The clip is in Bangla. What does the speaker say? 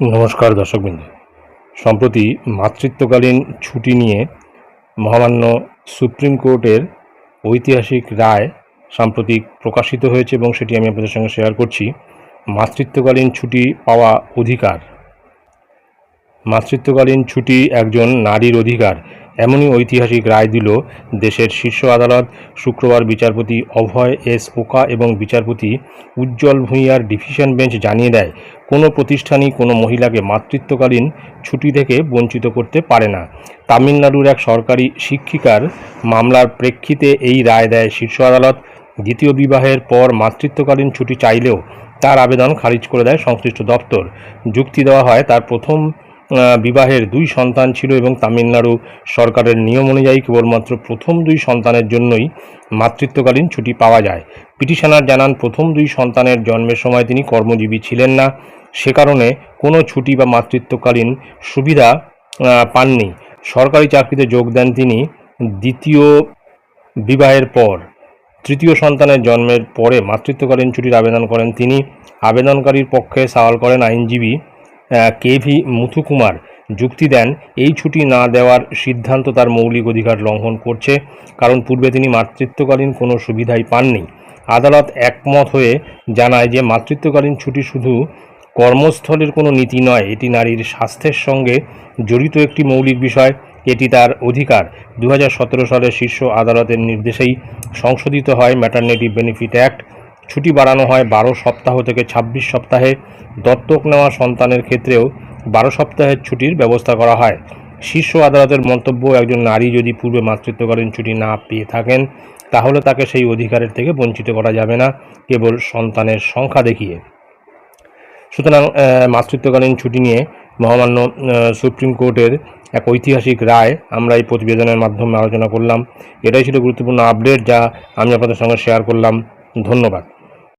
নমস্কার দর্শকবৃন্দ। সম্প্রতি মাতৃত্বকালীন ছুটি নিয়ে মহামান্য সুপ্রিম কোর্টের ঐতিহাসিক রায় সাম্প্রতিক প্রকাশিত হয়েছে এবং সেটি আমি আপনাদের সঙ্গে শেয়ার করছি। মাতৃত্বকালীন ছুটি পাওয়া অধিকার। মাতৃত্বকালীন ছুটি একজন নারীর অধিকার। এমনই ঐতিহাসিক রায় দিল দেশের শীর্ষ আদালত শুক্রবার বিচারপতি অভয় এস ওকা এবং বিচারপতি উজ্জ্বল ভূঁইয়ার ডিভিশন বেঞ্চ জানিয়ে দেয়, কোনো প্রতিষ্ঠানই কোনো মহিলাকে মাতৃত্বকালীন ছুটি থেকে বঞ্চিত করতে পারে না। তামিলনাড়ুর এক সরকারি শিক্ষিকার মামলার প্রেক্ষিতে এই রায় দেয় শীর্ষ আদালত। দ্বিতীয় বিবাহের পর মাতৃত্বকালীন ছুটি চাইলেও তার আবেদন খারিজ করে দেয় সংশ্লিষ্ট দপ্তর। যুক্তি দেওয়া হয়, তার প্রথম বিবাহের দুই সন্তান ছিল এবং তামিলনাড়ু সরকারের নিয়ম অনুযায়ী কেবলমাত্র প্রথম দুই সন্তানের জন্যই মাতৃত্বকালীন ছুটি পাওয়া যায়। পিটিশনার জানান, প্রথম দুই সন্তানের জন্মের সময় তিনি কর্মজীবী ছিলেন না। সে কারণে কোনো ছুটি বা মাতৃত্বকালীন সুবিধা পাননি। সরকারি চাকরিতে যোগ দেন তিনি দ্বিতীয় বিবাহের পর। তৃতীয় সন্তানের জন্মের পরে মাতৃত্বকালীন ছুটির আবেদন করেন তিনি। আবেদনকারীর পক্ষে সওয়াল করেন আইনজীবী কে ভি মুথুকুমার যুক্তি দেন, এই ছুটি না দেওয়ার সিদ্ধান্ত তার মৌলিক অধিকার লঙ্ঘন করছে, কারণ পূর্বে তিনি মাতৃত্বকালীন কোনো সুবিধাই পাননি। আদালত একমত হয়ে জানায় যে মাতৃত্বকালীন ছুটি শুধু কর্মস্থলের কোনো নীতি নয়, এটি নারীর স্বাস্থ্যের সঙ্গে জড়িত একটি মৌলিক বিষয়, এটি তার অধিকার। দু সালের শীর্ষ আদালতের নির্দেশেই সংশোধিত হয় ম্যাটারনিটি বেনিফিট অ্যাক্ট ছুটি বাড়ানো হয় বারো সপ্তাহ থেকে ২৬ সপ্তাহে। দত্তক নেওয়া সন্তানের ক্ষেত্রেও বারো সপ্তাহের ছুটির ব্যবস্থা করা হয়। শীর্ষ আদালতের মন্তব্য একজন নারী যদি পূর্বে মাতৃত্বকালীন ছুটি না পেয়ে থাকেন, তাহলে তাকে সেই অধিকারের থেকে বঞ্চিত করা যাবে না, কেবল সন্তানের সংখ্যা দেখিয়ে। সুতরাং মাতৃত্বকালীন ছুটি নিয়ে মহামান্য সুপ্রিম কোর্টের এক ঐতিহাসিক রায় আমরা এই প্রতিবেদনের মাধ্যমে আলোচনা করলাম। এটাই ছিল গুরুত্বপূর্ণ আপডেট, যা আমি আপনাদের সঙ্গে শেয়ার করলাম। ধন্যবাদ।